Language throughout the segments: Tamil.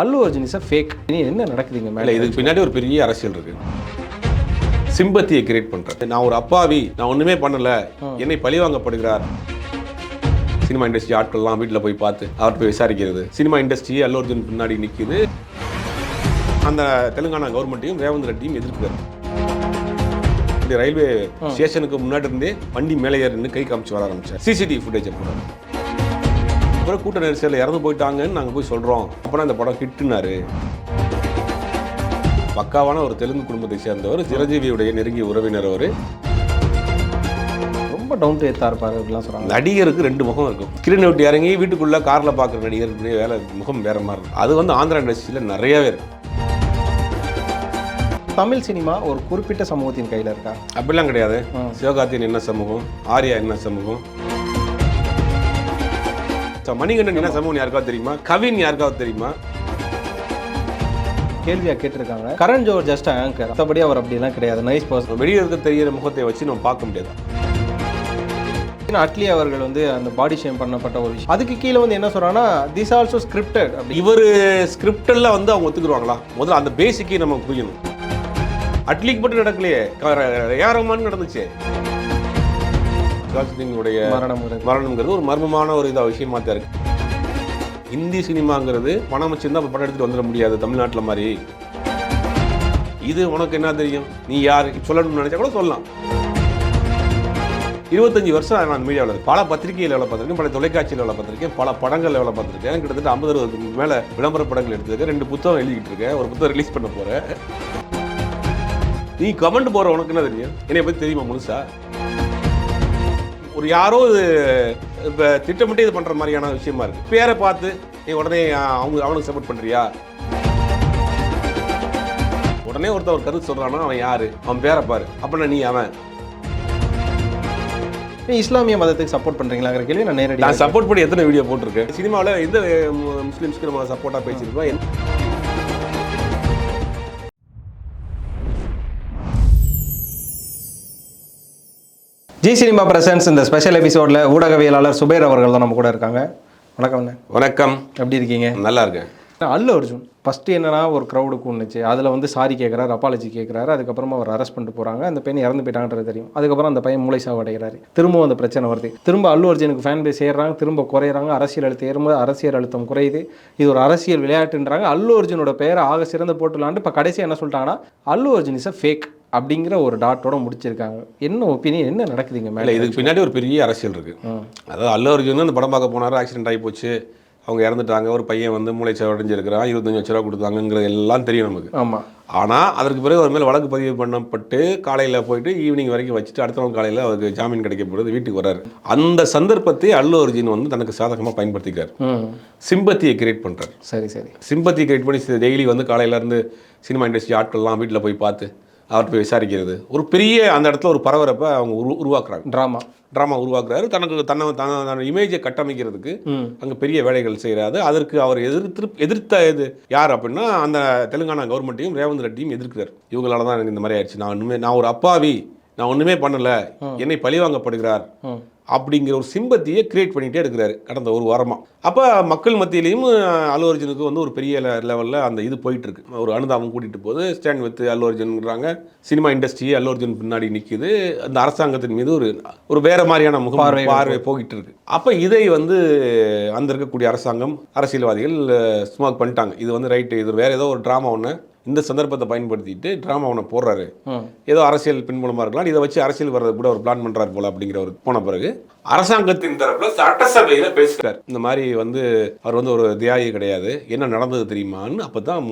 அல்லு அர்ஜுன் இஸ் ஃபேக் என்ன நடக்குதுங்க மேலே? இதுக்கு பின்னாடி ஒரு பெரிய அரசியல் இருக்கு. சிம்பத்தியை கிரியேட் பண்றேன் நான் ஒரு அப்பாவி நான் ஒண்ணுமே பண்ணல. என்னை பழிவாங்கப்படுகிறார் சினிமா இண்டஸ்ட்ரி ஆட்கள்லாம் வீட்டில் போய் பார்த்து அவர் போய் விசாரிக்கிறது. சினிமா இண்டஸ்ட்ரி அல்லு அர்ஜுன் பின்னாடி நிற்கிது அந்த தெலுங்கானா கவர்மெண்ட்டையும் ரேவந்த் ரெட்டியும் எதிர்க்கிறார். இந்த ரயில்வே ஸ்டேஷனுக்கு முன்னாடி இருந்தே வண்டி மேலே ஏறின்னு கை காமிச்சு வர ஆரம்பிச்சார். சிசிடிவி ஃபுட்டேஜ் போடுறாங்க அப்புறம் கூட்ட நெரிசலில் இறந்து போயிட்டாங்கன்னு நாங்கள் போய் சொல்கிறோம் அப்புறம் அந்த படம் ஹிட்டுனாரு பக்காவான ஒரு தெலுங்கு குடும்பத்தை சேர்ந்தவர் சிரஞ்சீவியுடைய நெருங்கிய உறவினர் அவர். ரொம்ப டவுன் டு எத்தா இருப்பாரு அப்படிலாம் சொல்கிறாங்க நடிகருக்கு ரெண்டு முகம் இருக்கும். கிரண் விட்டு இறங்கி வீட்டுக்குள்ள கார்ல பார்க்குற நடிகருக்கு வேலை முகம் வேற மாதிரி இருக்கும். அது வந்து ஆந்திரா இண்டஸ்ட்ரியில் நிறையவே இருக்கு. தமிழ் சினிமா ஒரு குறிப்பிட்ட சமூகத்தின் கையில் இருக்கா? அப்படிலாம் கிடையாது. சிவகார்த்தியன் என்ன சமூகம்? ஆர்யா என்ன சமூகம்? ச- மணிகண்டன் என்ன சமூகம் யாருக்காவது தெரியுமா? கவின் யாருக்காவது தெரியுமா? கேள்வியாக கேட்டிருக்காங்க. கரண் ஜோர் ஜஸ்ட் ஆங்கர் மற்றபடி அவர் அப்படிலாம் கிடையாது. நைஸ் பர்சன் வெளியே இருக்க தெரியிற முகத்தை வச்சு நம்ம பார்க்க முடியாது. அட்லி அவர்கள் வந்து அந்த பாடி ஷேம் பண்ணப்பட்ட ஒரு விஷயம். அதுக்கு கீழே வந்து என்ன சொல்றாங்கன்னா திஸ் ஆல்சோ ஸ்கிரிப்டட் அப்படி இவர் ஸ்கிரிப்டெல்லாம் வந்து அவங்க ஒத்துக்குருவாங்களா முதல்ல அந்த பேசிக்கே நமக்கு புரியணும். அட்லிக்கு மட்டும் நடக்கலையே. யாரமான்னு நடந்துச்சு? வருது. மரணம்ங்கிறது ஒரு மர்மமான ஒரு இதா விஷயமா தான் இருக்கு. ஹிந்தி சினிமாங்கிறது பணம் வச்சிருந்தா படம் எடுத்துட்டு வந்துட முடியாது தமிழ்நாட்டில் மாதிரி. இது உனக்கு என்ன தெரியும்? நீ யார்? சொல்லணும்னு நினைச்சா கூட சொல்லலாம். இருபத்தஞ்சு வருஷம் நான் மீடியாவில் பல பத்திரிகையில் வேலை பார்த்துருக்கேன் பல தொலைக்காட்சியில் வேலை பார்த்துருக்கேன் பல படங்களில் வேலை பார்த்துருக்கேன். கிட்டத்தட்ட ஐம்பது அறுபதுக்கு மேலே விளம்பர படங்கள் எடுத்திருக்கேன். ரெண்டு புத்தகம் எழுதிக்கிட்டு இருக்கேன். ஒரு புத்தகம் ரிலீஸ் பண்ண போகிறேன் நீ கமெண்ட் போகிற உனக்கு என்ன தெரியும்? என்னை பற்றி தெரியுமா முழுசா? ஒரு யாரோ இது இப்போ திட்டமிட்டு இது பண்ணுற மாதிரியான விஷயமா இருக்கு. பேரை பார்த்து நீ உடனே அவங்க அவனுக்கு சப்போர்ட் பண்ணுறியா உடனே ஒருத்தன் ஒரு கருத்து சொல்கிறான்னா அவன் யாரு? அவன் பேரை பாரு. அப்படின்னா நீ அவன். ஏன் இஸ்லாமிய மதத்துக்கு சப்போர்ட் பண்றீங்களாங்கிற கேள்வி நான் நேரடியாக சப்போர்ட் பண்ணி எத்தனை வீடியோ போட்டிருக்கேன்? சினிமாவில் எந்த முஸ்லிம்ஸ்க்கு நம்ம சப்போர்ட்டாக பேசியிருக்கோம்? ஜி சினிமா பிரசன்ஸ் இந்த ஸ்பெஷல் எபிசோட்ல ஊடகவியலாளர் சுபேர் அவர்கள் தான் நம்ம கூட இருக்காங்க. வணக்கம் அண்ணே வணக்கம். எப்படி இருக்கீங்க? நல்லா இருக்கேன். அல்லு அர்ஜுன். ஃபர்ஸ்ட் என்னன்னா ஒரு க்ரௌடு கூண்டுச்சு அதில் வந்து சாரி கேட்குறாரு அப்பாலஜி கேட்குறாரு அதுக்கப்புறமா அவர் அரெஸ்ட் பண்ணிட்டு போகிறாங்க அந்த பெண் இறந்து போயிட்டாங்கன்றது தெரியும். அதுக்கப்புறம் அந்த பையன் மூளை சாவு அடைகிறாரு. திரும்ப அந்த பிரச்சனை வருது. திரும்ப அல்லு அர்ஜுனுக்கு ஃபேன் பேஸ் ஏறுறாங்க திரும்ப குறையிறாங்க. அரசியல் அழுத்தம் ஏறும்போது அரசியல் அழுத்தம் குறையுது. இது ஒரு அரசியல் விளையாட்டுன்றாங்க. அல்லு அர்ஜுனோட பெயரை ஆக சிறந்த போட்டுலான்ட்டு இப்போ கடைசியாக என்ன சொல்லிட்டாங்கன்னா Allu Arjun is a fake அப்படிங்கிற ஒரு டாட்டோட முடிச்சிருக்காங்க. என்ன ஒப்பீனியன் என்ன நடக்குதுங்க மேலே? இதுக்கு பின்னாடி ஒரு பெரிய அரசியல் இருக்கு. அதாவது அல்லு அர்ஜுன் அந்த படம் பார்க்க போனாரு ஆக்சிடென்ட் ஆகி போச்சு. அவங்க இறந்துட்டாங்க ஒரு பையன் வந்து மூளை அடைஞ்சிருக்கிறான் இருபத்தஞ்சு லட்ச ரூபா கொடுத்தாங்கிறது எல்லாம் தெரியும் நமக்கு. ஆமாம் ஆனால் அதற்கு பிறகு அவர் மேலே வழக்கு பதிவு பண்ணப்பட்டு காலையில் போயிட்டு ஈவினிங் வரைக்கும் வச்சுட்டு அடுத்த நாள் காலையில் அவருக்கு ஜாமீன் கிடைக்க போகிறது வீட்டுக்கு வராரு அந்த சந்தர்ப்பத்தை அல்லு அர்ஜுன் வந்து தனக்கு சாதகமாக பயன்படுத்திக்கிறார். சிம்பத்தியை கிரியேட் பண்ணுறாரு சரி சரி. சிம்பத்தி கிரியேட் பண்ணி டெய்லி வந்து காலையில இருந்து சினிமா இண்டஸ்ட்ரி ஆட்கள்லாம் வீட்டில் போய் பார்த்து அவர்கிட்ட போய் விசாரிக்கிறது. ஒரு பெரிய அந்த இடத்துல ஒரு பரபரப்பை அவங்க உரு உருவாக்குறாங்க. ட்ராமா. ட்ராமா உருவாக்குறாரு. தனக்கு தன்னை தன இமேஜை கட்டமைக்கிறதுக்கு அங்கே பெரிய வேலைகள் செய்கிறாரு அதற்கு அவர் எதிர்த்து எதிர்த்த இது யார் அப்படின்னா அந்த தெலுங்கானா கவர்மெண்ட்டையும் ரேவந்த் ரெட்டியும் எதிர்க்கிறார். இவங்களால தான் எனக்கு இந்த மாதிரி ஆயிடுச்சு. நான் நான் ஒரு அப்பாவி. நான் ஒன்றுமே பண்ணல. என்னை பழிவாங்கப்படுகிறார் அப்படிங்கிற ஒரு சிம்பத்தியை கிரியேட் பண்ணிகிட்டே இருக்கிறாரு கடந்த ஒரு வாரமாக அப்போ மக்கள் மத்தியிலையும் அல்லு அர்ஜுனுக்கு வந்து ஒரு பெரிய லெவலில் அந்த இது போயிட்டு இருக்கு ஒரு அனுதாபம் கூட்டிகிட்டு போகுது ஸ்டாண்ட் வித் அல்லு அர்ஜுன்ங்கிறாங்க சினிமா இண்டஸ்ட்ரி அல்லு அர்ஜுன் பின்னாடி நிற்கிது அந்த அரசாங்கத்தின் மீது ஒரு ஒரு வேற மாதிரியான முகம் பார்வை போகிட்டு இருக்கு அப்போ இதை வந்து அந்த இருக்கக்கூடிய அரசாங்கம் அரசியல்வாதிகள் ஸ்மோக் பண்ணிட்டாங்க. இது வந்து ரைட்டு இது வேற ஏதோ ஒரு ட்ராமா ஒன்று இந்த சந்தர்ப்பத்தை பயன்படுத்திட்டு ட்ராமா ஒன்று போடுறாரு. ஏதோ அரசியல் பின்புலமாக இருக்கலாம். இதை வச்சு அரசியல் வர்றது கூட ஒரு பிளான் பண்றாரு போல அப்படிங்கிற ஒரு போன பிறகு அரசாங்கத்தின் தரப்புல சட்டசபையில பேசுறாரு. இந்த மாதிரி வந்து அவர் வந்து ஒரு தியாகி கிடையாது. என்ன நடந்தது தெரியுமான்னு அப்பதான்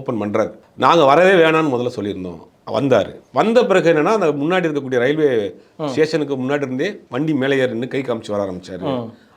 ஓப்பன் பண்றாரு. நாங்க வரவே வேணாம்னு முதல்ல சொல்லியிருந்தோம். வந்தாரு. வந்த பிறகு என்னன்னா அந்த முன்னாடி இருக்கக்கூடிய ரயில்வே ஸ்டேஷனுக்கு முன்னாடி இருந்தே வண்டி மேலே ஏறின்னு கை காமிச்சு வர ஆரம்பிச்சாரு.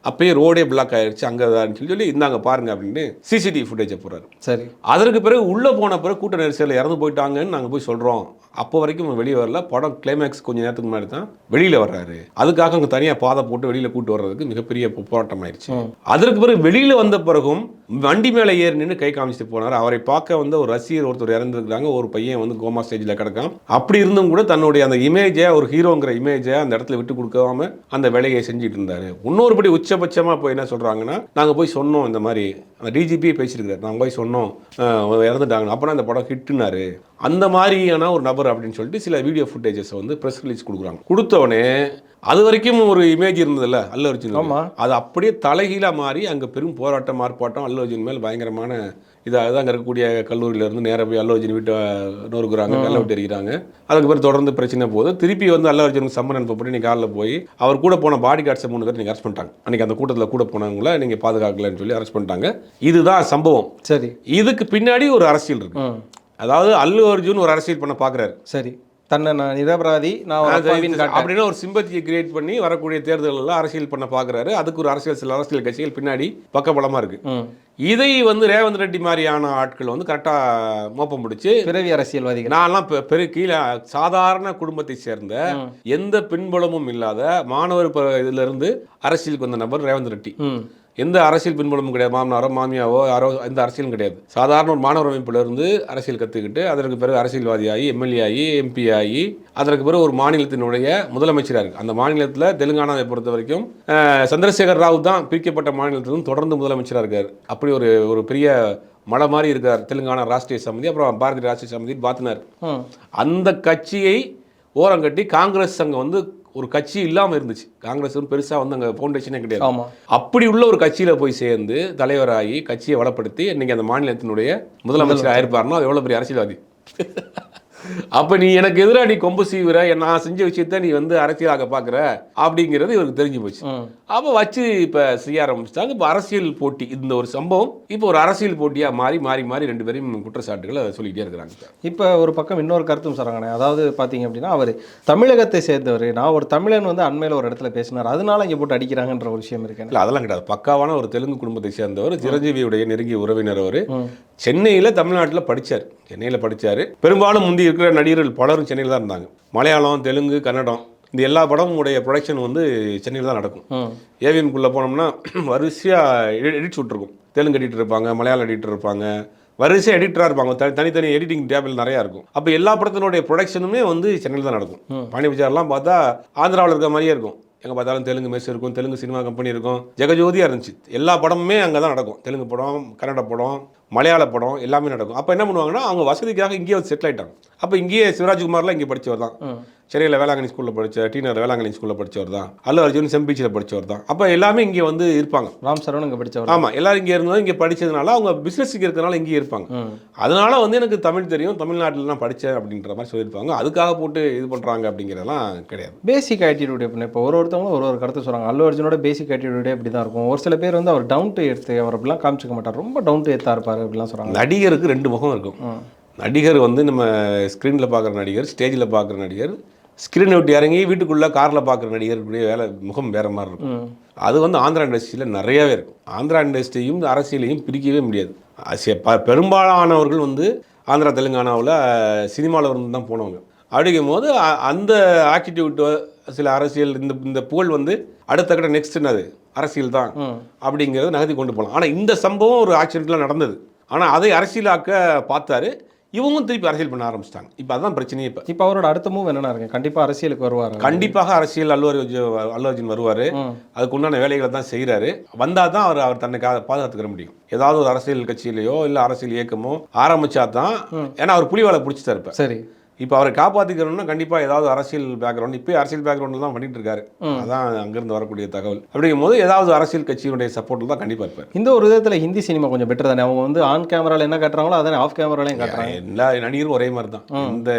அப்பயே ரோடே பிளாக் ஆயிருச்சு அங்கே சொல்லி சொல்லி இந்தாங்க பாருங்க அப்படின்னு சிசிடிவி ஃபுட்டேஜை போடுறாரு. சரி. அதற்கு பிறகு உள்ளே போன பிறகு கூட்ட நெரிசலில் இறந்து போயிட்டாங்கன்னு நாங்கள் போய் சொல்கிறோம் அப்போ வரைக்கும் வெளியே வரல. படம் கிளைமேக்ஸ் கொஞ்ச நேரத்துக்கு முன்னாடி தான் வெளியில் வர்றாரு. அதுக்காக அவங்க தனியாக பாதை போட்டு வெளியில் கூட்டு வர்றதுக்கு மிகப்பெரிய போராட்டம் ஆயிடுச்சு அதற்கு பிறகு வெளியில் வந்த பிறகும் வண்டி மேலே ஏறி நின்று கை காமிச்சிட்டு போனார். அவரை பார்க்க வந்து ஒரு ரசிகர் ஒருத்தர் இறந்துருக்காங்க ஒரு பையன் வந்து கோமா ஸ்டேஜில் கிடக்கான். அப்படி இருந்தும் கூட தன்னுடைய அந்த இமேஜை ஒரு ஹீரோங்கிற இமேஜை அந்த இடத்துல விட்டு கொடுக்காம அந்த வேலையை செஞ்சுட்டு இருந்தாரு. இன்னொருபடி உச்ச உச்சபட்சமாக போய் என்ன சொல்கிறாங்கன்னா நாங்கள் போய் சொன்னோம் இந்த மாதிரி அந்த டிஜிபி பேசியிருக்காரு நாங்கள் போய் சொன்னோம். அஹ் இறந்துட்டாங்க அப்புறம் அந்த படம் ஹிட்டுனாரு. அந்த மாதிரியான ஒரு நபர் அப்படின்னு சொல்லிட்டு சில வீடியோ ஃபுட்டேஜஸ் வந்து ப்ரெஸ் ரிலீஸ் கொடுக்குறாங்க. கொடுத்தவொடனே அது வரைக்கும் ஒரு இமேஜ் இருந்ததுல்ல அல்ல அர்ஜுன். அது அப்படியே தலைகீழாக மாறி அங்கே பெரும் போராட்டம் ஆர்ப்பாட்டம் அல்லு அர்ஜுன் மேல் பயங்கரமான இதாக அங்கே இருக்கக்கூடிய கல்லூரியில இருந்து நேராக போய் அல்லு அர்ஜுன் வீட்டை நொறுக்குறாங்க கல்ல விட்டு எறிகிறாங்க அதுக்கு பிறகு தொடர்ந்து பிரச்சனை போகுது. திருப்பி வந்து அல்லு அர்ஜுனுக்கு சம்மன் அனுப்பப்பட்டு நீ காலில் போய் அவர் கூட போன பாடி கார்ட்ஸை மூணு பேர் நீங்கள் அரெஸ்ட் பண்ணிட்டாங்க. அன்றைக்கி அந்த கூட்டத்தில் கூட போனவங்கள நீங்கள் பாதுகாக்கலன்னு சொல்லி அரெஸ்ட் பண்ணிட்டாங்க. இதுதான் சம்பவம். சரி. இதுக்கு பின்னாடி ஒரு அரசியல் இருக்கு. அதாவது அல்லு அர்ஜுன் ஒரு அரசியல் பண்ண பார்க்குறாரு சரி. தன்னை நான் நிரபராதி நான் அப்படின்னு ஒரு சிம்பத்தியை கிரியேட் பண்ணி வரக்கூடிய தேர்தல்களில் அரசியல் பண்ண பார்க்குறாரு அதுக்கு ஒரு அரசியல் சில அரசியல் கட்சிகள் பின்னாடி பக்கபலமாக இருக்கு. இதை வந்து ரேவந்த் ரெட்டி மாதிரியான ஆட்கள் வந்து கரெக்டாக மோப்பம் பிடிச்சி பிறவி அரசியல்வாதிகள். நான்லாம் பெரு கீழே சாதாரண குடும்பத்தை சேர்ந்த எந்த பின்புலமும் இல்லாத மாணவர் இதுல இருந்து அரசியலுக்கு வந்த நபர் ரேவந்த் ரெட்டி. எந்த அரசியல் பின்புலமும் கிடையாது. மாமனாரோ மாமியாவோ யாரோ எந்த அரசியலும் கிடையாது. சாதாரண ஒரு மாணவர் அமைப்புல இருந்து அரசியல் கற்றுக்கிட்டு அதற்கு பிறகு அரசியல்வாதி ஆகி எம்எல்ஏ ஆகி எம்பி ஆகி அதற்கு பிறகு ஒரு மாநிலத்தினுடைய முதலமைச்சராக அந்த மாநிலத்தில் தெலுங்கானாவை பொறுத்த வரைக்கும் சந்திரசேகர் ராவ் தான் பிரிக்கப்பட்ட மாநிலத்திலும் தொடர்ந்து முதலமைச்சராக இருக்கார். அப்படி ஒரு ஒரு பெரிய மலை மாதிரி இருக்கார். தெலுங்கானா ராஷ்டிரிய சமிதி அப்புறம் பாரதிய ராஷ்டிரிய சமிதி பாத்தினார். அந்த கட்சியை ஓரங்கட்டி காங்கிரஸ் அங்கே வந்து ஒரு கட்சி இல்லாமல் இருந்துச்சு. காங்கிரஸ் பெருசாக வந்து அங்கே ஃபவுண்டேஷனே கிடையாது. ஆமா. அப்படி உள்ள ஒரு கட்சியில் போய் சேர்ந்து தலைவராகி கட்சியை வளப்படுத்தி இன்னைக்கு அந்த மாநிலத்தினுடைய முதலமைச்சர் ஆயிருப்பாருன்னா அது எவ்வளோ பெரிய அரசியல்வாதி? அப்போ நீ எனக்கு எதிராக நீ கொம்பு சீவுற நான் செஞ்ச விஷயத்த நீ வந்து அரசியலாக பார்க்குற அப்படிங்கிறது இவருக்கு தெரிஞ்சு போச்சு. அப்போ வச்சு இப்போ செய்ய ஆரம்பிச்சிட்டாங்க. இப்போ அரசியல் போட்டி இந்த ஒரு சம்பவம் இப்போ ஒரு அரசியல் போட்டியாக மாறி மாறி மாறி ரெண்டு பேரையும் குற்றச்சாட்டுகளை சொல்லிக்கிட்டே இருக்கிறாங்க இப்போ ஒரு பக்கம் இன்னொரு கருத்தும் சொல்கிறாங்கண்ணே அதாவது பார்த்தீங்க அப்படின்னா அவர் தமிழகத்தை சேர்ந்தவர். நான் ஒரு தமிழன் வந்து அண்மையில் ஒரு இடத்துல பேசினார். அதனால இங்கே போட்டு அடிக்கிறாங்கன்ற ஒரு விஷயம் இருக்கேன் இல்லை அதெல்லாம் கிடையாது. பக்காவான ஒரு தெலுங்கு குடும்பத்தை சேர்ந்தவர் சிரஞ்சீவியுடைய நெருங்கிய உறவினர் அவர். சென்னையில் தமிழ்நாட்டில் படிச்சார். சென்னையில் படிச்சார். பெரும்பாலும் முந்தி இருக்கிற நடிகர்கள் பலரும் சென்னையில் தான் இருந்தாங்க. மலையாளம் தெலுங்கு கன்னடம் இந்த எல்லா படமும் உடைய ப்ரொடக்ஷன் வந்து சென்னையில் தான் நடக்கும். ஏவிஎம்குள்ளே போனோம்னா வரிசையாக எடிட்ஸ் விட்ருக்கும் தெலுங்கு எடிட்டர் இருப்பாங்க மலையாளம் எடிட்டர் இருப்பாங்க. வரிசையாக எடிட்டராக இருப்பாங்க. தனி தனித்தனி எடிட்டிங் டேபிள் நிறையா இருக்கும். அப்போ எல்லா படத்தினுடைய ப்ரொடக்ஷனுமே வந்து சென்னையில் தான் நடக்கும். பாணி பஜார்லாம் பார்த்தா ஆந்திராவில் இருக்க மாதிரியே இருக்கும். எங்கே பார்த்தாலும் தெலுங்கு மெஸ் இருக்கும் தெலுங்கு சினிமா கம்பெனி இருக்கும். ஜெகஜோதியாக இருந்துச்சு. எல்லா படமுமே அங்கே தான் நடக்கும். தெலுங்கு படம் கன்னட படம் மலையாள படம் எல்லாமே நடக்கும். அப்போ என்ன பண்ணுவாங்கன்னா அவங்க வசதிக்காக இங்கேயே வந்து செட்டில் ஆயிட்டாங்க. அப்போ இங்கேயே சிவராஜ்குமார்லாம் இங்கே படித்தவர் தான். சென்னையில் வேளாங்கண்ணி ஸ்கூலில் படித்த டீனர் வேளாங்கண்ணி ஸ்கூலில் படித்தவர் தான். அல்லு அர்ஜுன் செம்பீச்சில் படித்தவர் தான். அப்போ எல்லாமே இங்கே வந்து இருப்பாங்க. ராம் சரவணன் இங்கே படித்தவர் ஆமாம் எல்லாரும் இங்கே இருந்ததும் இங்கே படித்ததுனால அவங்க பிஸ்னஸுக்கு இருக்கிறனால இங்கேயே இருப்பாங்க. அதனால வந்து எனக்கு தமிழ் தெரியும் தமிழ்நாட்டில் நான் படித்தேன் அப்படின்ற மாதிரி சொல்லியிருப்பாங்க. அதுக்காக போட்டு இது பண்ணுறாங்க அப்படிங்கிறதெல்லாம் கிடையாது. பேசிக் ஆட்டிடியூட் எப்படி இப்போ ஒரு ஒருத்தவங்களும் ஒரு ஒரு கருத்து சொல்கிறாங்க அல்லு அர்ஜுனோட பேசிக் ஆட்டிடியூடே இப்படி தான் இருக்கும். ஒரு சில பேர் வந்து அவர் டவுன் டு எடுத்து அவர் அப்படிலாம் காமிச்சிக்க மாட்டார். ரொம்ப டவுன் டு எத்தாக இருப்பார். அப்படிலாம் சொல்கிறாங்க நடிகருக்கு ரெண்டு முகம் இருக்கும். நடிகர் வந்து நம்ம ஸ்க்ரீனில் பார்க்குற நடிகர் ஸ்டேஜில் பார்க்குற நடிகர் ஸ்க்ரீனை விட்டு இறங்கி வீட்டுக்குள்ளே காரில் பார்க்குற நடிகருக்குடைய வேலை முகம் வேற மாதிரி இருக்கும். அது வந்து ஆந்திரா இண்டஸ்ட்ரியில் நிறையவே இருக்கும். ஆந்திரா இண்டஸ்ட்ரியும் அரசியலையும் பிரிக்கவே முடியாது. பெரும்பாலானவர்கள் வந்து ஆந்திரா தெலுங்கானாவில் சினிமாவில் இருந்து தான் போனவங்க. அப்படிங்கும் போது அ- அந்த ஆட்டிடியூட் சில அரசியல் இந்த இந்த புகழ் வந்து அடுத்த கட்ட நெக்ஸ்ட் என்னது அரசியல் தான் அப்படிங்கிறத நகர்த்தி கொண்டு போகலாம். ஆனால் இந்த சம்பவம் ஒரு ஆக்சிடென்ட்லாம் நடந்தது. ஆனால் அதை அரசியலாக்க பார்த்தாரு. இவங்களும் திருப்பி அரசியல் பண்ண ஆரம்பிச்சிட்டாங்க. இப்போ அதான் பிரச்சனையே. இப்போ இப்போ அவரோட அடுத்த மூவ் என்னன்னா இருக்கு. கண்டிப்பாக அரசியலுக்கு வருவார். கண்டிப்பாக அரசியல் அல்லு அர்ஜுன் அல்லு அர்ஜுன் வருவார். அதுக்கு உண்டான வேலைகளை தான் செய்கிறாரு வந்தால் தான் அவர் அவர் தன்னை பாதுகாத்துக்கிற முடியும். ஏதாவது ஒரு அரசியல் கட்சியிலையோ இல்லை அரசியல் இயக்கமோ ஆரம்பிச்சா தான் ஏன்னா அவர் புலிவாலை பிடிச்சிட்டாரு இப்போ. சரி. இப்போ அவரை காப்பாற்றிக்கணும்னா கண்டிப்பாக ஏதாவது அரசியல் பேக்ரவுண்ட் இப்போ அரசியல் பேக்ரவுண்டில் தான் பண்ணிட்டு இருக்காரு. அதான் அங்கேருந்து வரக்கூடிய தகவல். அப்படிங்கும் போது ஏதாவது அரசியல் கட்சியினுடைய சப்போர்ட்டில் தான் கண்டிப்பாக இருப்பார். இந்த ஒரு விதத்தில் ஹிந்தி சினிமா கொஞ்சம் பெட்டர் தானே? அவங்க வந்து ஆன் கேமரால என்ன காட்டுறாங்களோ அதானே ஆஃப் கேமராலையும் காட்டுறாங்க. எல்லா நடிகரும் ஒரே மாதிரி தான். இந்த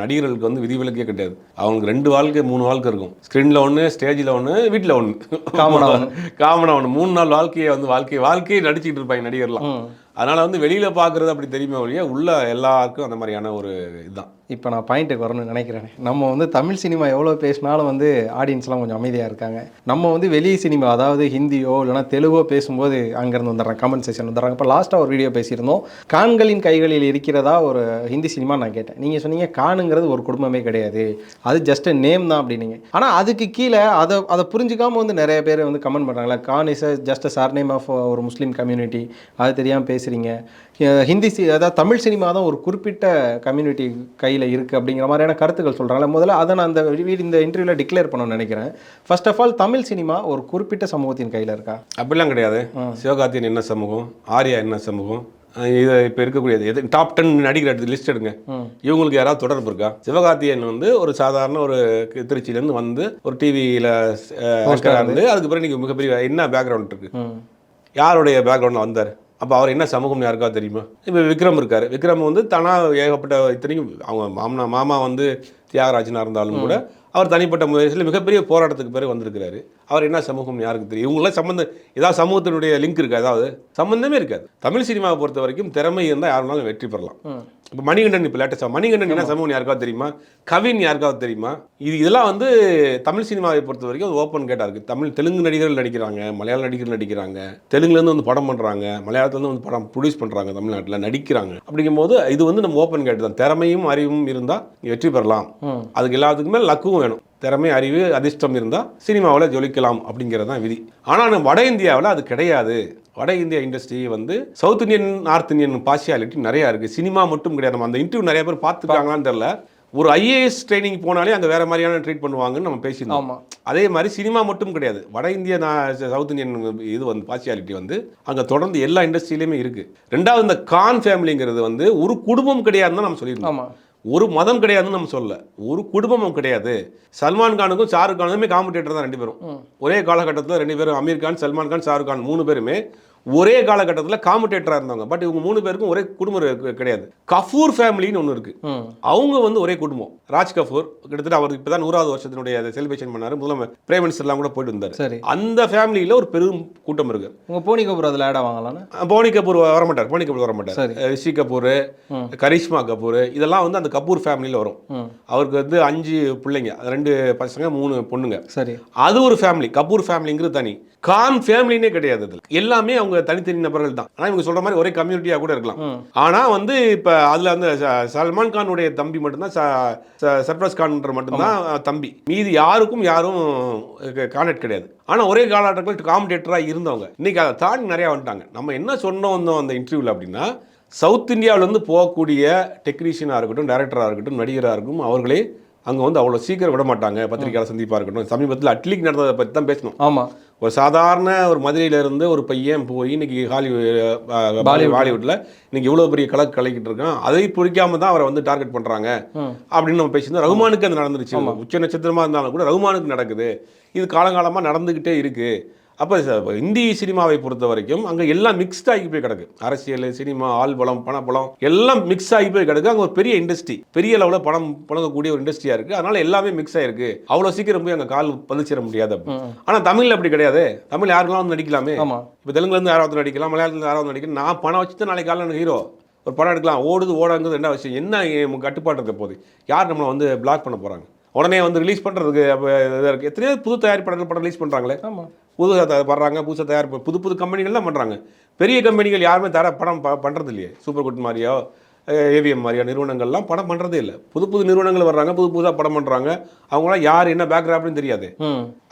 நடிகர்களுக்கு வந்து விதிவிலக்கே கிடையாது. அவங்க ரெண்டு வாழ்க்கை மூணு வாழ்க்கை இருக்கும். ஸ்க்ரீனில் ஒன்று ஸ்டேஜில் ஒன்று வீட்டில் ஒன்று ஆ ஒண்ணு. காமனாக ஒன்று மூணு நாள் வாழ்க்கையை வந்து வாழ்க்கை வாழ்க்கையை நடிச்சிட்டு இருப்பாங்க நடிகர்லாம். அதனால் வந்து வெளியில் பார்க்குறது அப்படி தெரியுமே ஒழிய உள்ள எல்லாருக்கும் அந்த மாதிரியான ஒரு இதுதான். இப்போ நான் பாயிண்ட்டுக்கு வரணும்னு நினைக்கிறேன். நம்ம வந்து தமிழ் சினிமா எவ்வளோ பேசினாலும் வந்து ஆடியன்ஸ்லாம் கொஞ்சம் அமைதியாக இருக்காங்க. நம்ம வந்து வெளி சினிமா அதாவது ஹிந்தியோ இல்லைனா தெலுங்கோ பேசும்போது அங்கேருந்து வந்துடுறாங்க கமெண்ட் செக்ஷன் வந்துடுறாங்க இப்போ லாஸ்ட்டாக ஒரு வீடியோ பேசியிருந்தோம். கான்களின் கைகளில் இருக்கிறதா ஒரு ஹிந்தி சினிமா நான் கேட்டேன். நீங்கள் சொன்னீங்க கானுங்கிறது ஒரு குடும்பமே கிடையாது. அது ஜஸ்ட் நேம் தான் அப்படின்னீங்க. ஆனால் அதுக்கு கீழே அதை அதை புரிஞ்சிக்காமல் வந்து நிறைய பேர் வந்து கமெண்ட் பண்ணுறாங்களா Khan is just surname of ஒரு முஸ்லீம் கம்யூனிட்டி அது தெரியாமல் பேசி பேசுகிறீங்க ஹிந்தி சி அதாவது தமிழ் சினிமா தான் ஒரு குறிப்பிட்ட கம்யூனிட்டி கையில் இருக்குது அப்படிங்கிற மாதிரியான கருத்துக்கள் சொல்கிறாங்க முதல்ல அதை நான் அந்த வீ- இந்த இன்டர்வியூவில் டிக்ளேர் பண்ணணும்னு நினைக்கிறேன். First of all Tamil cinema ஒரு குறிப்பிட்ட சமூகத்தின் கையில் இருக்கா? அப்படிலாம் கிடையாது. சிவகார்த்தியன் என்ன சமூகம்? ஆர்யா என்ன சமூகம்? இது இப்போ இருக்கக்கூடியது எது? டாப் டென் நடிகர் எடுத்து லிஸ்ட் எடுங்க. இவங்களுக்கு யாராவது தொடர்பு இருக்கா? சிவகார்த்தியன் வந்து ஒரு சாதாரண ஒரு திருச்சியிலேருந்து வந்து ஒரு டிவியில் இருந்து அதுக்கு பிறகு நீங்கள் மிகப்பெரிய என்ன பேக்ரவுண்ட் இருக்கு? யாருடைய பேக்ரவுண்டில் வந்தார்? அப்போ அவர் என்ன சமூகம் யாருக்காவது தெரியுமா? இப்போ விக்ரம் இருக்கார். விக்ரம் வந்து தானாக ஏகப்பட்ட இத்தனைக்கும் அவங்க மாமனா மாமா வந்து தியாகராஜனாக இருந்தாலும் கூட அவர் தனிப்பட்ட முயற்சியில் மிகப்பெரிய போராட்டத்துக்கு பிறகு வந்திருக்கிறாரு. அவர் என்ன சமூகம் யாருக்கு தெரியும்? இவங்களாம் சம்மந்தம் ஏதாவது சமூகத்தினுடைய லிங்க் இருக்கா? ஏதாவது? சம்மந்தமே இருக்காது. தமிழ் சினிமாவை பொறுத்த வரைக்கும் திறமை இருந்தால் யாருனாலும் வெற்றி பெறலாம். இப்போ மணிகண்டன் இப்போ லேட்டஸ்டாக மணிகண்டன் என்ன சமூகம் யாருக்காவது தெரியுமா? கவின் யாருக்காவது தெரியுமா? இது இதெல்லாம் வந்து தமிழ் சினிமாவை பொறுத்த வரைக்கும் ஓப்பன் கேட்டாக இருக்குது தமிழ் தெலுங்கு நடிகர்கள் நடிக்கிறாங்க மலையாள நடிகர்கள் நடிக்கிறாங்க தெலுங்குலேருந்து வந்து படம் பண்ணுறாங்க மலையாளத்துலேருந்து வந்து படம் ப்ரொடியூஸ் பண்ணுறாங்க தமிழ்நாட்டில் நடிக்கிறாங்க. அப்படிங்கும்போது இது வந்து நம்ம ஓப்பன் கேட்டு தான் திறமையும் அறிவும் இருந்தால் வெற்றி பெறலாம். அதுக்கு எல்லாத்துக்குமே லக்கும் திறமை அறிவு அதிர்ஷ்டம் இருந்தால் சினிமாவில் ஜொலிக்கலாம் அப்படிங்கிறது தான் விதி. ஆனால் வட இந்தியாவில் அது கிடையாது. வட இந்தியா இண்டஸ்ட்ரி வந்து south Indian north Indian partiality நிறையா இருக்குது சினிமா மட்டும் கிடையாது. நம்ம அந்த இன்டர்வியூ நிறைய பேர் பார்த்துருக்காங்களான்னு தெரில ஒரு ஐஏஎஸ் ட்ரைனிங் போனாலே அங்கே வேற மாதிரியான ட்ரீட் பண்ணுவாங்கன்னு நம்ம பேசியிருந்தோம். ஆமாம் அதே மாதிரி சினிமா மட்டும் கிடையாது. வட இந்திய சவுத் இந்தியன் இது வந்து பார்ஷியாலிட்டி வந்து அங்கே தொடர்ந்து எல்லா இண்டஸ்ட்ரியிலையுமே இருக்குது ரெண்டாவது இந்த கான் ஃபேமிலிங்கிறது வந்து ஒரு குடும்பம் கிடையாதுன்னு தான் நம்ம சொல்லியிருந்தோம். ஆமாம் ஒரு மதம் கிடையாதுன்னு நம்ம சொல்ல ஒரு குடும்பமும் கிடையாது. சல்மான் கானுக்கும் ஷாருக் கானுமே காம்படேட்டர் தான் ரெண்டு பேரும். ஒரே காலகட்டத்தில் ரெண்டு பேரும். அமீர் கான் சல்மான் கான் ஷாருக் கான் மூணு பேருமே ஒரே காலகட்டத்தில் காம்படேட்டராக இருந்தாங்க பட் இவங்க மூணு பேருக்கும் ஒரே குடும்பம் கிடையாது. கஃபூர் ஃபேமிலின்னு ஒன்று இருக்கு. அவங்க வந்து ஒரே குடும்பம். ராஜ் கபூர் கிட்டத்தட்ட அவர் இப்போ தான் நூறாவது வருஷத்தினுடைய செலிப்ரேஷன் பண்ணாரு. முதல்ல பிரைம் மினிஸ்டர்லாம் கூட போயிட்டு வந்தார். சரி. அந்த ஃபேமிலியில் ஒரு பெரும் கூட்டம் இருக்கு. உங்கள் போனி கபூர் அதில் ஆட் ஆவாங்களான்னு போனி கபூர் வரமாட்டார். போனி கபூர் வரமாட்டார். சரி. அஹ் ரிஷி கபூர் கரிஷ்மா கபூர் இதெல்லாம் வந்து அந்த கபூர் ஃபேமிலியில் வரும். அவருக்கு வந்து அஞ்சு பிள்ளைங்க. ரெண்டு பசங்க மூணு பொண்ணுங்க. சரி. அது ஒரு ஃபேமிலி கபூர் ஃபேமிலிங்கிறது தனி. கான் ஃபேமிலினே கிடையாது அதுல. எல்லாமே அவங்க தனித்தனி நபர்கள் தான். ஆனா இவங்க சொல்ற மாதிரி ஒரே கம்யூனிட்டியா கூட இருக்கலாம். ம். ஆனா வந்து இப்ப அதுல வந்து ச- சல்மான் கானுடைய தம்பி மட்டும்தான் சர்ஃப்ராஸ் கான்ன்ற மட்டும்தான் தம்பி. மீதி யாருக்கும் யாரும் கான்டாக்ட் கிடையாது. ஆனா ஒரே காலகட்டத்தில் காம்படேட்டரா இருந்தவங்க. இன்னைக்கு அதை தாண்டி நிறைய வந்துட்டாங்க. நம்ம என்ன சொன்னோம் வந்தோம் அந்த இன்டர்வியூல அப்படின்னா சவுத் இந்தியாவிலேருந்து போகக்கூடிய டெக்னீஷியனாக இருக்கட்டும் டைரக்டராக இருக்கட்டும் நடிகராக இருக்கட்டும் அவர்களே அங்கே வந்து அவ்வளோ சீக்கிரம் விட மாட்டாங்க பத்திரிகையாளர் சந்திப்பாக இருக்கட்டும். சமீபத்தில் அட்லிக் நடந்ததை பற்றி தான் பேசணும். ஆமாம் ஒரு சாதாரண ஒரு மதுரையில இருந்து ஒரு பையன் போய் இன்னைக்கு ஹாலிவுட் பாலிவுட். பாலிவுட்ல இன்னைக்கு இவ்வளவு பெரிய கலக்கு கலக்கிட்டு இருக்கான். அதை பிடிக்காம தான் அவரை வந்து டார்கெட் பண்றாங்க. ம். அப்படின்னு நம்ம பேசியிருந்தோம் ரகுமானுக்கு அது நடந்துருச்சு. உச்ச நட்சத்திரமா இருந்தாலும் கூட ரகுமானுக்கு நடக்குது. இது காலங்காலமா நடந்துகிட்டே இருக்கு. அப்போ இந்தி சினிமாவை பொறுத்த வரைக்கும் அங்கே எல்லாம் மிக்ஸ்ட் ஆகி போய் கிடக்கு. அரசியல் சினிமா ஆள் பலம் பணப்பலம் எல்லாம் மிக்ஸ் ஆகி போய் கிடக்கு. அங்கே ஒரு பெரிய இண்டஸ்ட்ரி பெரிய லெவலில் பணம் புழங்கக்கூடிய ஒரு இண்டஸ்ட்ரியாக இருக்குது அதனால எல்லாமே மிக்ஸ் ஆயிருக்கு. அவ்வளோ சீக்கிரம் போய் அங்கே கால் பதிச்சிட முடியாது ஆனால் தமிழில் அப்படி கிடையாது. தமிழ் யாருக்கெல்லாம் வந்து நடிக்கலாமே? இப்போ தெலுங்குலேருந்து யாராவது நடிக்கலாம் மலையாளத்துலேருந்து யாராவது நடிக்கலாம் நான் பணம் வச்சு தான் நாளைக்கு காலையில் ஹீரோ ஒரு படம் எடுக்கலாம். ஓடுது ஓடாங்கிறது என்ன விஷயம். என்ன என் கட்டுப்பாடு இருக்க போகுது யார் நம்மளை வந்து பிளாக் பண்ண போகிறாங்க உடனே வந்து ரிலீஸ் பண்ணுறதுக்கு எத்தனையோ புது தயாரிப்பாளர்கள் படம் ரிலீஸ் பண்ணுறாங்களே ஆமாம் புதுசாக பண்றாங்க புதுசாக தயார் புது புது கம்பெனிகள்லாம் பண்ணுறாங்க பெரிய கம்பெனிகள் யாருமே தர படம் ப பண்ணுறது இல்லையே சூப்பர் குட் மாதிரியோ ஏவிஎம் மாதிரியோ நிறுவனங்கள்லாம் படம் பண்ணுறதே இல்லை. புது புது நிறுவனங்கள் வர்றாங்க புது புதுசாக படம் பண்ணுறாங்க அவங்களாம் யார் என்ன பேக்ரவுண்ட்னு தெரியாது.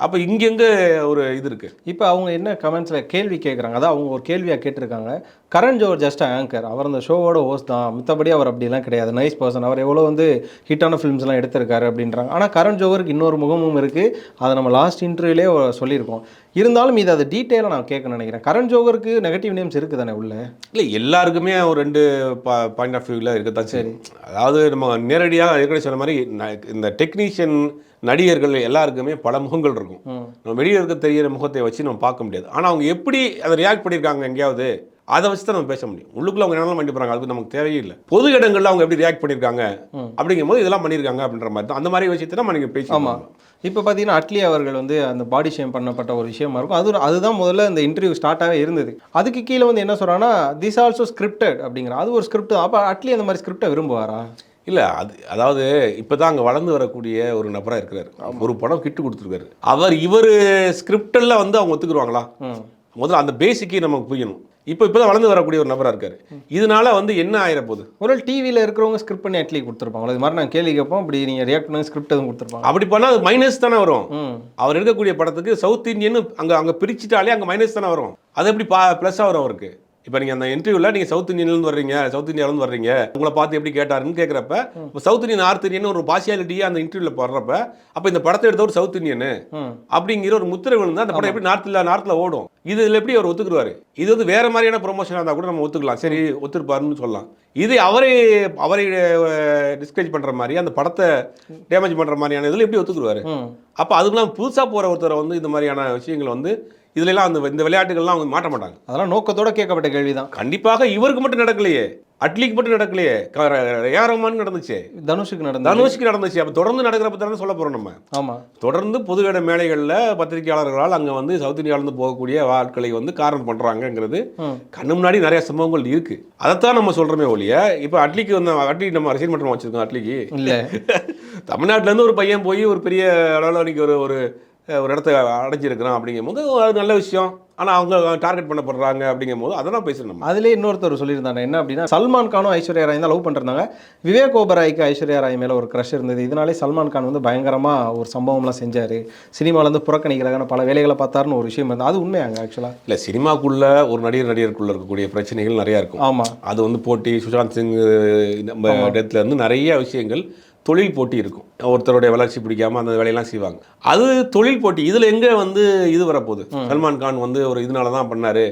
அப்போ இங்கெங்கே ஒரு இது இருக்குது இப்போ அவங்க என்ன கமெண்ட்ஸில் கேள்வி கேட்குறாங்க அதான் அவங்க ஒரு கேள்வியாக கேட்டிருக்காங்க. கரண் ஜோர் ஜஸ்ட் ஆங்கர் அவர் அந்த ஷோவோட ஹோஸ்ட் தான். மித்தபடி அவர் அப்படிலாம் கிடையாது. நைஸ் பர்சன் அவர் எவ்வளோ வந்து ஹிட்டான ஃபிலிம்ஸ்லாம் எடுத்திருக்காரு அப்படின்றாங்க. ஆனால் கரண் ஜோகருக்கு இன்னொரு முகமும் இருக்குது அதை நம்ம லாஸ்ட் இன்டர்வியூலே சொல்லியிருக்கோம். இருந்தாலும் இது அது டீட்டெயிலாக நான் கேட்க நினைக்கிறேன். கரண் ஜோகருக்கு நெகட்டிவ் நேம்ஸ் இருக்குது தானே உள்ள? இல்லை எல்லாருக்குமே ஒரு ரெண்டு பாயிண்ட் ஆஃப் வியூவில் இருக்கத்தான் சரி. அதாவது நம்ம நேரடியாக ஏற்கனவே சொன்ன மாதிரி இந்த டெக்னீஷியன் நடிகர்கள் எல்லாருக்குமே பல முகங்கள் இருக்கும். நம்ம வெளியே இருக்க தெரியிற முகத்தை வச்சு நம்ம பார்க்க முடியாது. ஆனால் அவங்க எப்படி அதை ரியாக்ட் பண்ணியிருக்காங்க எங்கேயாவது? அதை வச்சு தான் நம்ம பேச முடியும். உள்ளுக்குள்ள அவங்க என்னெல்லாம் பண்ணி போகிறாங்க அதுக்கு நமக்கு தேவையே இல்லை. பொது இடங்கள்ல அவங்க எப்படி ரியாக்ட் பண்ணியிருக்காங்க அப்படிங்கும்போது இதெல்லாம் பண்ணியிருக்காங்க அப்படின்ற மாதிரி தான். அந்த மாதிரி விஷயத்தை நம்ம நீங்கள் பேசி ஆமாம் இப்போ பார்த்தீங்கன்னா அட்லி அவர்கள் வந்து அந்த பாடி ஷேம் பண்ணப்பட்ட ஒரு விஷயமா இருக்கும். அது அதுதான் முதல்ல இந்த இன்டர்வியூ ஸ்டார்ட்டாகவே இருந்தது. அதுக்கு கீழே வந்து என்ன சொல்கிறாங்கன்னா திஸ் ஆல்சோ ஸ்கிரிப்டட் அப்படிங்கிற அது ஒரு ஸ்கிரிப்ட் அப்போ அட்லி அந்த மாதிரி ஸ்கிரிப்டை விரும்புவாரா? இல்லை அது அதாவது இப்போ தான் அங்கே வளர்ந்து வரக்கூடிய ஒரு நபராக இருக்கிறாரு. ஒரு படம் கிட்டு கொடுத்துருக்காரு. அவர் இவர் ஸ்கிரிப்டெல்லாம் வந்து அவங்க ஒத்துக்குருவாங்களா முதல்ல அந்த பேசிக்கே நமக்கு புரியணும். இப்போ இப்போ தான் வளர்ந்து வரக்கூடிய ஒரு நபராக இருக்காரு. இதனால வந்து என்ன ஆயிர போகுது ஒரு டிவியில் இருக்கிறவங்க ஸ்கிரிப்ட் பண்ணி அட்லி கொடுத்துருப்பாங்க. இது மாதிரி நான் கேள்வி கேட்போம். இப்படி நீங்கள் ரியாக்ட் பண்ணி ஸ்கிரிப்ட் எதுவும் கொடுத்துருப்பாங்க. அப்படி பண்ணால் அது மைனஸ் தானே வரும். அவர் எடுக்கக்கூடிய படத்துக்கு சவுத் இந்தியன் அங்கே அங்கே பிரிச்சுட்டாலே அங்கே மைனஸ் தானே வரும். அது எப்படி பா ப்ளஸ்ஸாக வரும் அவருக்கு? இப்போ நீங்கள் அந்த இன்டர்வியூவில் நீங்கள் சவுத் இந்தியன்லேருந்து வர்றீங்க சவுத் இந்தியாவிலேருந்து வர்றீங்க. உங்களை பார்த்து எப்படி கேட்டாருன்னு கேட்குறப்ப இப்போ சவுத் இந்தியன் நார்த் இந்தியன் ஒரு பார்சியாலிட்டியே அந்த இன்டர்வியூவில் போடுறப்ப அப்போ இந்த படத்தை எடுத்தவர் சவுத் இந்தியனு அப்படிங்கிற ஒரு முத்திரை விழுந்தா அந்த படம் எப்படி நார்த்தில் நார்த்தில் ஓடும்? இது இதில் எப்படி அவர் ஒத்துக்குருவாரு? இது வந்து வேற மாதிரியான ப்ரொமோஷனாக இருந்தால் கூட நம்ம ஒத்துக்கலாம். சரி ஒத்துருப்பாருன்னு சொல்லலாம். இது அவரே அவரை டிஸ்கரேஜ் பண்ணுற மாதிரி அந்த படத்தை டேமேஜ் பண்ணுற மாதிரியான இதில் எப்படி ஒத்துக்குருவாரு? அப்போ அதுக்கெல்லாம் புதுசாக போகிற ஒருத்தரை வந்து இந்த மாதிரியான விஷயங்கள் வந்து இதுலலாம் அந்த இந்த விளையாட்டுகள்லாம் அவங்க மாட்ட மாட்டாங்க. அதெல்லாம் நோக்கத்தோட கேட்கப்பட்ட கேள்விதான். கண்டிப்பாக இவருக்கு மட்டும் நடக்கலையே. அட்லிக்கு மட்டும் நடக்கலையே. ஏஆர் ரஹ்மான் நடந்துச்சு? தனுஷுக்கு நடந்த தனுஷ்க்கு நடந்துச்சு. அப்போ தொடர்ந்து நடக்கிறப்ப தானே சொல்ல போகிறோம் நம்ம. ஆமா. தொடர்ந்து பொது இட மேடைகளில் பத்திரிகையாளர்களால் அங்கே வந்து சவுத் இந்தியாவிலேருந்து போகக்கூடிய ஆட்களை வந்து காரணம் பண்ணுறாங்கங்கிறது கண்ணு முன்னாடி நிறைய சம்பவங்கள் இருக்கு. அதைத்தான் நம்ம சொல்றோமே ஒழிய இப்போ அட்லிக்கு வந்து அட்லி நம்ம அரசியல் மன்றம் வச்சிருக்கோம் அட்லிக்கு. இல்ல. தமிழ்நாட்டுல இருந்து ஒரு பையன் போய் ஒரு பெரிய அளவில் ஒரு ஒரு ஒரு இடத்த அடைஞ்சிருக்கிறான் அப்படிங்கும்போது அது நல்ல விஷயம். ஆனால் அவங்க டார்கெட் பண்ணப்படுறாங்க அப்படிங்கும்போது அதெல்லாம் பேசுகிறோம் நம்ம. அதுலேயே இன்னொருத்தர் சொல்லியிருந்தாங்க என்ன அப்படின்னா சல்மான் கானும் ஐஸ்வர்யா ராய் தான் லவ் பண்ணிருந்தாங்க விவேக் ஓபராய்க்கு ஐஸ்வர்யா ராய் மேலே ஒரு க்ரஷ் இருந்தது. இதனாலே சல்மான் கான் வந்து பயங்கரமாக ஒரு சம்பவம்லாம் செஞ்சார். சினிமாவிலேருந்து புறக்கணிக்கிறாங்க பல வேலைகளை பார்த்தாருன்னு ஒரு விஷயம் இருந்தது. அது உண்மையாங்க ஆக்சுவலாக இல்லை சினிமாக்குள்ள ஒரு நடிகர் நடிகருக்குள்ள இருக்கக்கூடிய பிரச்சனைகள் நிறையா இருக்கும். ஆமாம் அது வந்து போட்டி சுஷாந்த் சிங் நம்ம இடத்துல இருந்து நிறைய விஷயங்கள் தொழில் போட்டி இருக்கும். ஒருத்தருடைய வளர்ச்சி பிடிக்காம அந்த வேலையெல்லாம் செய்வாங்க. அது தொழில் போட்டி. இதில் எங்கே வந்து இது வரப்போகுது? சல்மான் கான் வந்து ஒரு இதனால தான் பண்ணாரு.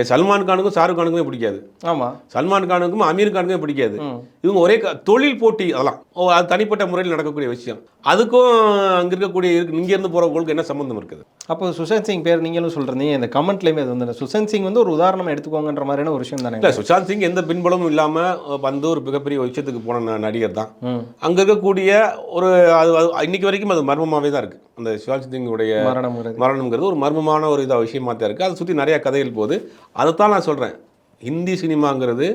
ஏன் சல்மான் கானுக்கும் ஷாருக் கானுக்குமே பிடிக்காது. ஆமாம் சல்மான் கானுக்கும் அமீர் கானுக்குமே பிடிக்காது. இவங்க ஒரே தொழில் போட்டி அதெல்லாம். அது தனிப்பட்ட முறையில் நடக்கக்கூடிய விஷயம். அதுக்கும் அங்கே இருக்கக்கூடிய இருக்கு இங்கேருந்து போகிறவங்களுக்கு என்ன சம்மந்தம் இருக்குது? அப்போ சுஷாந்த் சிங் பேர் நீங்களும் சொல்கிறீங்க இந்த கமெண்ட்லேயுமே அது வந்து சுஷாந்த் சிங் வந்து ஒரு உதாரணம் எடுத்துக்கோங்கன்ற மாதிரியான ஒரு விஷயம் தானே? இல்லை சுஷாந்த் சிங் எந்த பின்பலமும் இல்லாமல் வந்து ஒரு மிகப்பெரிய உச்சத்துக்கு போன நடிகர் தான். அங்கே இருக்கக்கூடிய ஒரு அது அது இன்னைக்கு வரைக்கும் அது மர்மமாகவே தான் இருக்குது அந்த சுஷாந்த் சிங்குடைய மரணம்ங்கிறது. மரணம்ங்கிறது ஒரு மர்மமான ஒரு இதாக விஷயமா தான் இருக்குது அதை சுற்றி நிறைய கதைகள் போகுது. அதைத்தான் நான் சொல்கிறேன் ஹிந்தி சினிமாங்கிறது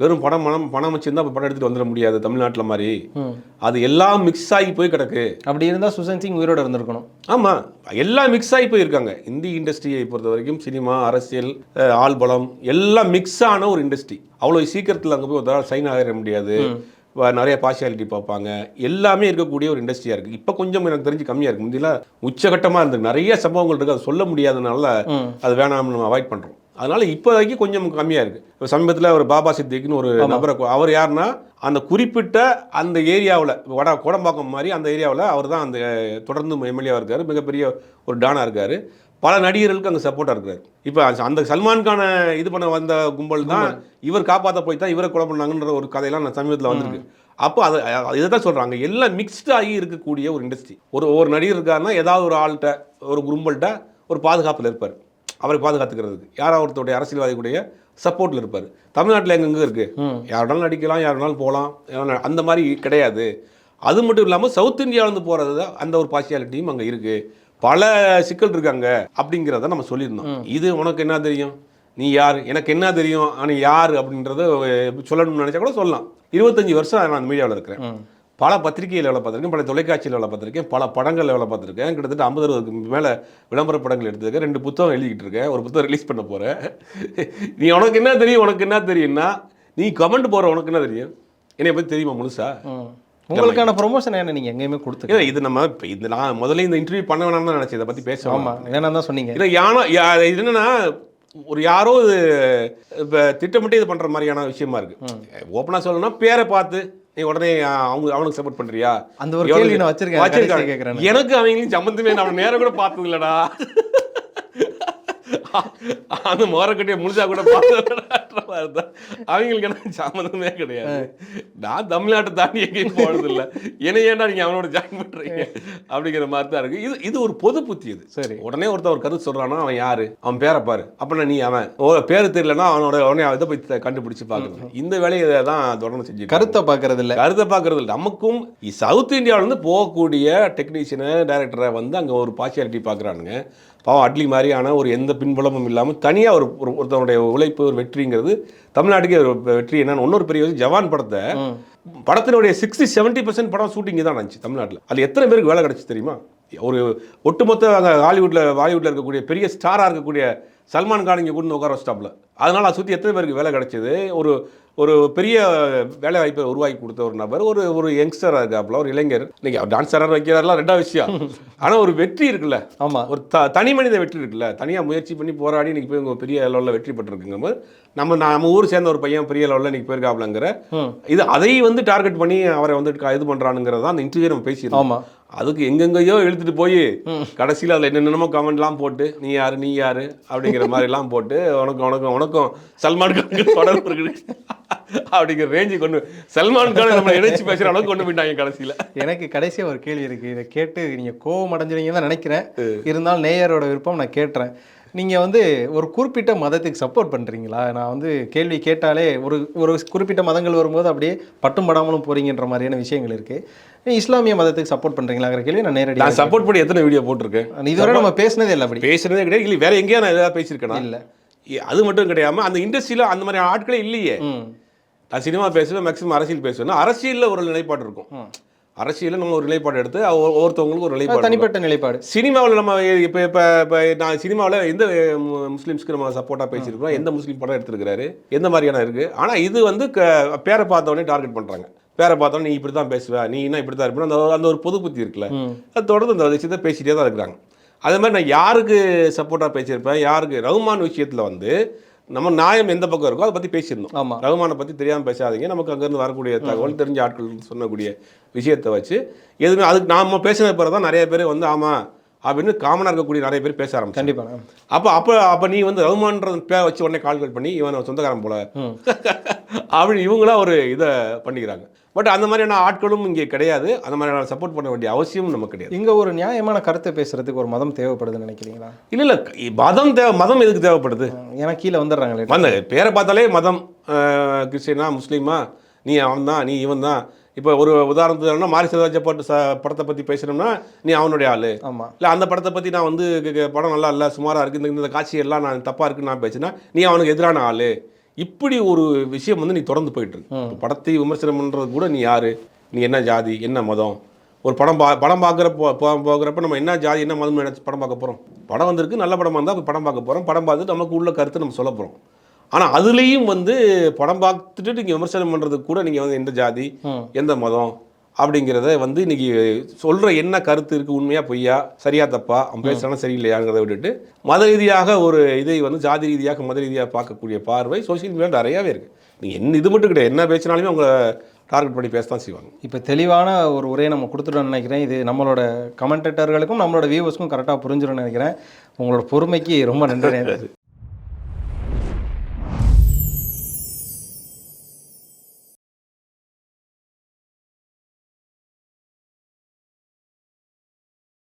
வெறும் படம் பணம் பணம் வச்சிருந்தா படம் எடுத்துகிட்டு வந்துட முடியாது தமிழ்நாட்டில் மாதிரி. அது எல்லாம் மிக்ஸ் ஆகி போய் கிடக்கு. அப்படி இருந்தால் சுஷாந்த் சிங் உயிரோட இருந்திருக்கணும். ஆமாம் எல்லாம் மிக்ஸ் ஆகி போயிருக்காங்க. இந்தி இண்டஸ்ட்ரியை பொறுத்த வரைக்கும் சினிமா அரசியல் ஆள்பலம் எல்லாம் மிக்ஸ் ஆன ஒரு இண்டஸ்ட்ரி அவ்வளோ சீக்கிரத்தில் அங்கே போய் ஒரு சைன் ஆகிட முடியாது. நிறைய பார்ஷியாலிட்டி பார்ப்பாங்க. எல்லாமே இருக்கக்கூடிய ஒரு இண்டஸ்ட்ரியாக இருக்குது இப்போ கொஞ்சம் எனக்கு தெரிஞ்சு கம்மியாக இருக்குது முந்திலாம் உச்சகட்டமாக இருந்தது நிறைய சம்பவங்கள் இருக்குது அது சொல்ல முடியாதனால அது வேணாம்னு நம்ம அவாய்ட் பண்ணுறோம் அதனால இப்போதைக்கு கொஞ்சம் கம்மியாக இருக்குது இப்போ சமீபத்தில் ஒரு பாபா சித்திக்னு ஒரு நபரை அவர் யாருன்னா அந்த குறிப்பிட்ட அந்த ஏரியாவில் வட கோடம்பாக்கம் மாதிரி அந்த ஏரியாவில் அவர் தான் அந்த தொடர்ந்து எம்எல்ஏவாக இருக்கார் மிகப்பெரிய ஒரு டானாக இருக்கார். பல நடிகர்களுக்கு அங்கே சப்போர்ட்டாக இருக்கார். இப்போ அந்த சல்மான் கானை இது பண்ண வந்த கும்பல் தான் இவர் காப்பாற்ற போய் தான் இவரை கொலை பண்ணாங்கன்ற ஒரு கதையெல்லாம் நான் சமீபத்தில் வந்திருக்கு. அப்போ அதை இதை தான் சொல்கிறாங்க எல்லாம் மிக்ஸ்டு ஆகி இருக்கக்கூடிய ஒரு இண்டஸ்ட்ரி ஒரு ஒரு நடிகர் இருக்காருன்னா ஏதாவது ஒரு ஆள்கிட்ட ஒரு கும்பல்கிட்ட ஒரு பாதுகாப்பில் இருப்பார். அவரை பாதுகாத்துக்கிறதுக்கு. யாராவது ஒருத்தருடைய அரசியல்வாதிகளுடைய சப்போர்ட்டில் இருப்பார். தமிழ்நாட்டில் எங்கெங்கே இருக்குது ம். யார் வேணாலும் நடிக்கலாம் யார் வேணாலும் போகலாம் அந்த மாதிரி கிடையாது. அது மட்டும் இல்லாமல் சவுத் இந்தியாவிலேருந்து போகிறது தான் அந்த ஒரு பார்சியாலிட்டியும் அங்கே இருக்குது பல சிக்கல் இருக்காங்க அப்படிங்கிறத நம்ம சொல்லியிருந்தோம். இது உனக்கு என்ன தெரியும்? நீ யார்? எனக்கு என்ன தெரியும்? ஆனால் யார் அப்படின்றத சொல்லணும்னு நினச்சா கூட சொல்லலாம். இருபத்தஞ்சி வருஷம் நான் மீடியாவில் இருக்கிறேன். பல பத்திரிகையில் வேலை பார்த்துருக்கேன் பல தொலைக்காட்சியில் வேலை பார்த்துருக்கேன் பல படங்களில் வேலை பார்த்துருக்கேன். கிட்டத்தட்ட ஐம்பது அறுபதுக்கு மேலே விளம்பர படங்கள் எடுத்திருக்கேன். ரெண்டு புத்தகம் எழுதிக்கிட்டு இருக்கேன். ஒரு புத்தகம் ரிலீஸ் பண்ண போகிறேன் நீ உனக்கு என்ன தெரியும் உனக்கு என்ன தெரியும்னா நீ கமெண்ட் போகிற உனக்கு என்ன தெரியும்? என்னை பற்றி தெரியுமா முழுசா? உங்களுக்கான ப்ரொமோஷன் என்ன நீங்கள் எங்கேயுமே இல்லை இது நம்ம இப்போ இது நான் முதல்ல இந்த இன்டர்வியூ பண்ண வேணாம்னு நினச்சேன். இதை பற்றி பேச ஆமாம் வேணாம் தான் சொன்னீங்க. இல்லை யானோ இது என்னன்னா ஒரு யாரோ இது இப்போ திட்டமிட்டு இது பண்ணுற மாதிரியான விஷயமா இருக்கு. ஓப்பனாக சொல்லணும்னா பேரை பார்த்து நீ உடனே அவங்க அவனுக்கு சப்போர்ட் பண்ணுறியா அந்த ஒரு கேள்வி நான் வச்சிருக்கேன். வச்சிருக்காங்க. கடைசியா கேட்குறேன் எனக்கு அவங்களையும் சம்மந்தமே நான் நேரம் கூட பார்த்தது இல்லடா அந்த மோரக்கட்டியை முழுசா கூட பார்த்ததுன்ற மாதிரி தான். அவங்களுக்கு எனக்கு சம்மந்தமே கிடையாது. நான் தமிழ்நாட்டை தாண்டி எங்கேயும் போனது இல்லை என்னை ஏன்டா நீங்க அவனோட ஜாயின் பண்றீங்க? அப்படிங்கிற மாதிரி தான் இருக்கு. இது இது ஒரு பொது புத்தி இது. சரி. உடனே ஒருத்தன் ஒரு கருத்து சொல்றானா அவன் யாரு? அவன் பேரை பாரு. அப்படின்னா நீ அவன். ஓ பேரு தெரியலன்னா அவனோட உடனே இதை போய் கண்டுபிடிச்சு பார்க்கணும். இந்த வேலையை தான் தொடர்ந்து செஞ்சு கருத்தை பார்க்கறது இல்ல கருத்தை பார்க்கறது இல்லை. நமக்கும் சவுத் இந்தியாவுல இருந்து போகக்கூடிய டெக்னீஷியனை டைரக்டரை வந்து அங்கே ஒரு பார்ஷியாலிட்டி பார்க்குறானுங்க. பாவம் அட்லி மாதிரியான ஒரு எந்த பின்புலமும் இல்லாமல் தனியாக ஒரு ஒரு- ஒருத்தனுடைய உழைப்பு ஒரு வெற்றிங்கிறது தமிழ்நாட்டுக்கே ஒரு வெற்றி என்னன்னு இன்னொரு பெரிய ஜவான் படத்தை படத்தினுடைய சிக்ஸ்டி செவன்ட்டி பர்சன்ட் படம் ஷூட்டிங் தான் நடந்துச்சு தமிழ்நாட்டில். அதில் எத்தனை பேருக்கு வேலை கிடச்சி தெரியுமா? ஒரு ஒட்டுமொத்த அங்கே ஹாலிவுட்டில் பாலிவுட்டில் இருக்கக்கூடிய பெரிய ஸ்டாராக இருக்கக்கூடிய சல்மான் கான் இங்கே கொண்டு வந்து உட்கார வச்சிட்டாப்ல அதனால அதை சுற்றி எத்தனை பேருக்கு வேலை கிடைச்சது? ஒரு ஒரு பெரிய வேலை வாய்ப்பை உருவாக்கி கொடுத்த ஒரு நபர் ஒரு ஒரு யங்ஸ்டராக இருக்காப்புல ஒரு இளைஞர். இன்னைக்கு அவர் டான்ஸராக வைக்கிறாரெலாம் ரெண்டாவது விஷயம். ஆனால் ஒரு வெற்றி இருக்குல்ல. ஆமா. ஒரு த தனி மனித வெற்றி இருக்குல்ல. தனியாக முயற்சி பண்ணி போராடி இன்னைக்கு போய் பெரிய லெவலில் வெற்றி பெற்றிருக்குங்க போது நம்ம நம்ம ஊர் சேர்ந்த ஒரு பையன் பெரிய லெவலில் இன்னைக்கு போயிருக்காப்லங்கிற. இது அதை வந்து டார்கெட் பண்ணி அவரை வந்து க- இது பண்ணுறானுங்கிறது தான் அந்த இன்டர்வியூ நம்ம பேசியிருக்கோம் ஆமா. அதுக்கு எங்கெங்கேயோ இழுத்துட்டு போய் கடைசியில் அதில் என்னென்னமோ கமெண்ட்லாம் போட்டு நீ யாரு நீ யாரு? அப்படிங்கிற மாதிரிலாம் போட்டு உனக்கு உனக்கு உனக்கும் சல்மான் கானுக்கு தொடர்பு இருக்குது. அப்படிங்கிற ரேஞ்சு கொண்டு சல்மான் கான் நம்ம இணைச்சு பேசுகிற அளவுக்கு கொண்டு போயிட்டாங்க கடைசியில். எனக்கு கடைசியா ஒரு கேள்வி இருக்கு. இதை கேட்டு நீங்க கோவம் அடைஞ்சிருவீங்க தான் நினைக்கிறேன். இருந்தாலும் நேயரோட விருப்பம் நான் கேட்டுறேன். நீங்க வந்து ஒரு குறிப்பிட்ட மதத்துக்கு சப்போர்ட் பண்றீங்களா? நான் வந்து கேள்வி கேட்டாலே ஒரு ஒரு குறிப்பிட்ட மதங்கள் வரும்போது அப்படியே பட்டும் படாமலும் போறீங்கன்ற மாதிரியான விஷயங்கள் இருக்கு. நீ இஸ்லாமிய மதத்துக்கு சப்போர்ட் பண்றீங்களாங்கிற கேள்வி நான் நேரடியாக நான் சப்போர்ட் பண்ணி எத்தனை வீடியோ போட்டிருக்கேன்? இதுவரை நம்ம பேசினதே இல்லை அப்படி. பேசுறதே கிடையாது. இல்லை வேற எங்கேயா நான் ஏதாவது பேசியிருக்கேனா? இல்ல. அது மட்டும் கிடையாம அந்த இண்டஸ்ட்ரியில் அந்த மாதிரி ஆட்களே இல்லையே. நான் சினிமா பேசுவேன் மேக்ஸிமம் அரசியல் பேசுவேன் அரசியலில் ஒரு நிலைப்பாடு இருக்கும். அரசியலில் நம்ம ஒரு நிலைப்பாடு எடுத்து ஒவ்வொரு- ஒவ்வொருத்தவங்களுக்கும் ஒரு நிலைப்பாடு. தனிப்பட்ட நிலைப்பாடு. சினிமாவில் நம்ம இப்போ இப்போ இப்போ நான் சினிமாவில் எந்த முஸ்லிம்ஸ்க்கு நம்ம சப்போர்ட்டாக பேசியிருக்கிறோம்? எந்த முஸ்லீம் படம் எடுத்திருக்கிறாரு? எந்த மாதிரியான இருக்குது ஆனால் இது வந்து க பேரை பார்த்தவொடனே டார்கெட் பண்ணுறாங்க பேரை பார்த்தோன்னே நீ இப்படி தான் பேசுவ நீ என்ன இப்படி தான் இருப்ப? அந்த ஒரு- அந்த ஒரு பொது புத்தி இருக்குல்ல. அது தொடர்ந்து அந்த விஷயத்தை பேசிகிட்டே தான் இருக்கிறாங்க. அதே மாதிரி நான் யாருக்கு சப்போர்ட்டாக பேசியிருப்பேன்? யாருக்கு? ரகுமான் விஷயத்தில் வந்து நம்ம நியாயம் எந்த பக்கம் இருக்கோ அதை பற்றி பேசியிருந்தோம். ஆமா. ரகுமானை பற்றி தெரியாமல் பேசாதீங்க. நமக்கு அங்கேருந்து வரக்கூடிய தகவல் தெரிஞ்ச ஆட்கள் சொல்லக்கூடிய விஷயத்தை வச்சு எதுவுமே அதுக்கு நாம பேசின பிறகு தான் நிறைய பேர் வந்து ஆமாம் அப்படின்னு காமனாக இருக்கக்கூடிய நிறைய பேர் பேச ஆரம்பிச்சாங்க. கண்டிப்பா அப்போ அப்போ அப்போ நீ வந்து ரகுமான்ற பேர் வச்சு உடனே கால்குலேட் பண்ணி இவன் சொந்தக்காரன் போல. ம். அப்படி இவங்களா ஒரு இதை பண்ணிக்கிறாங்க. பட் அந்த மாதிரியான ஆட்களும் இங்கே கிடையாது. அந்த மாதிரியான சப்போர்ட் பண்ண வேண்டிய அவசியம் நமக்கு கிடையாது. இங்க ஒரு நியாயமான கருத்தை பேசுறதுக்கு ஒரு மதம் தேவைப்படுதுன்னு நினைக்கிறீங்களா? இல்லை இல்லை மதம் தேவை மதம் எதுக்கு தேவைப்படுது? ஏன்னா கீழே வந்துடுறாங்களே. வந்த பேரை பார்த்தாலே மதம் அஹ், கிறிஸ்டியனா முஸ்லீமா நீ அவன் தான் நீ இவன் தான் இப்போ ஒரு உதாரணத்துக்கு மாரி செல்வராஜ பட்டு ச படத்தை பற்றி பேசுகிறோம்னா நீ அவனுடைய ஆளு. ஆமா. இல்லை அந்த படத்தை பற்றி நான் வந்து படம் நல்லா இல்லை சுமாராக இருக்குது இந்த இந்த காட்சி எல்லாம் நான் தப்பாக இருக்குன்னு நான் பேசினா நீ அவனுக்கு எதிரான ஆளு. இப்படி ஒரு விஷயம் வந்து நீ தொடர்ந்து போயிட்டு இருக்கு. படத்தை விமர்சனம் பண்ணுறது கூட நீ யாரு? நீ என்ன ஜாதி? என்ன மதம்? ஒரு படம் பா படம் பார்க்குறப்போ போகிறப்ப நம்ம என்ன ஜாதி என்ன மதம் நினைச்சு படம் பார்க்க போகிறோம் படம் வந்திருக்கு நல்ல படமாக இருந்தால் படம் பார்க்க போகிறோம் படம் பார்த்துட்டு நமக்கு உள்ள கருத்து நம்ம சொல்ல போகிறோம் ஆனால் அதுலேயும் வந்து படம் பார்த்துட்டு நீங்கள் விமர்சனம் பண்ணுறதுக்கு கூட நீங்கள் வந்து எந்த ஜாதி. எந்த மதம் அப்படிங்கிறத வந்து இன்னைக்கு சொல்கிற என்ன கருத்து இருக்குது உண்மையா பொய்யா சரியா தப்பா அவன் பேசுகிறானா சரியில்லையாங்கிறத விட்டுட்டு மத ரீதியாக ஒரு இதை வந்து ஜாதி ரீதியாக மத ரீதியாக பார்க்கக்கூடிய பார்வை சோஷியல் மீடியா நிறையாவே இருக்குது நீங்கள் என்ன இது மட்டும் கிடையாது. என்ன பேசினாலுமே அவங்க டார்கெட் பண்ணி பேச தான் செய்வாங்க. இப்போ தெளிவான ஒரு உரையை நம்ம கொடுத்துட்டோம்னு நினைக்கிறேன். இது நம்மளோட கமெண்டேட்டர்களுக்கும் நம்மளோட வியூவர்ஸ்க்கும் கரெக்டாக புரிஞ்சிடும்னு நினைக்கிறேன். உங்களோட பொறுமைக்கு ரொம்ப நன்றி